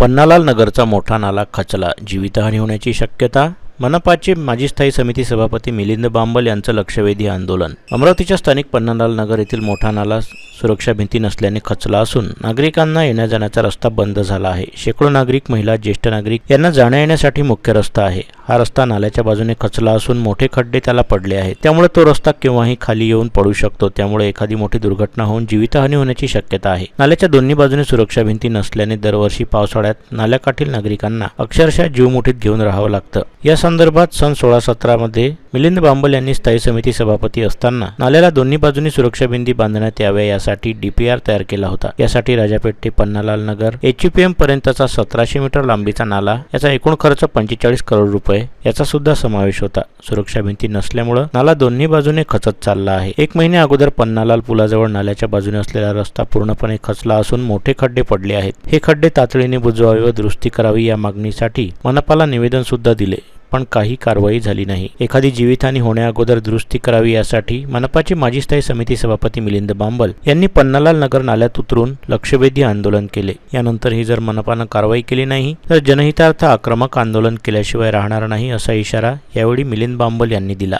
पन्नालाल नगरचा मोठा नाला खचला. जीवितहानी होण्याची शक्यता? मनपाचे माजी स्थायी समिती सभापती मिलिंद बांबल यांचं लक्षवेधी आंदोलन. अमरावतीच्या स्थानिक पन्नालाल नगर येथील मोठा नाला सुरक्षा भिंती नसल्याने खचला असून नागरिकांना येण्या जाण्याचा रस्ता बंद झाला आहे. शेकडो नागरिक महिला ज्येष्ठ नागरिक यांना जाण्या येण्यासाठी मुख्य रस्ता आहे. हा रस्ता नाल्याच्या बाजूने खचला असून मोठे खड्डे त्याला पडले आहेत. त्यामुळे तो रस्ता केव्हाही खाली येऊन पडू शकतो. त्यामुळे एखादी मोठी दुर्घटना होऊन जीवितहानी होण्याची शक्यता आहे. नाल्याच्या दोन्ही बाजूने सुरक्षा भिंती नसल्याने दरवर्षी पावसाळ्यात नाल्याकाठील नागरिकांना अक्षरशः जीवमुठीत घेऊन राहावं लागतं. या संदर्भात सन सोळा सतरामध्ये मिलिंद बांबल यांनी स्थायी समिती सभापती असताना नाल्याला दोन्ही बाजूनी सुरक्षा भिंती बांधण्यात याव्या यासाठी डीपीआर तयार केला होता. यासाठी राजापेठ ते पन्नालाल नगर एचपीएम पर्यंतचा सतराशे मीटर लांबीचा नाला याचा एकूण खर्च पंचेचाळीस करोड रुपये याचा सुद्धा समावेश होता. सुरक्षा भिंती नसल्यामुळं नाला दोन्ही बाजूने खचत चालला आहे. एक महिन्या अगोदर पन्नालाल पुलाजवळ नाल्याच्या बाजूने असलेला रस्ता पूर्णपणे खचला असून मोठे खड्डे पडले आहेत. हे खड्डे तातडीने बुजवावे व दुरुस्ती करावी या मागणीसाठी मनपाला निवेदन सुद्धा दिले. पण काही कारवाई झाली नाही. एखादी जीवितहानी होण्याअगोदर दुरुस्ती करावी यासाठी मनपाचे माजी स्थायी समिती सभापती मिलिंद बांबल यांनी पन्नालाल नगर नाल्यात उतरून लक्षवेधी आंदोलन केले. यानंतरही जर मनपानं कारवाई केली नाही तर जनहितार्थ आक्रमक आंदोलन केल्याशिवाय राहणार नाही असा इशारा यावेळी मिलिंद बांबल यांनी दिला.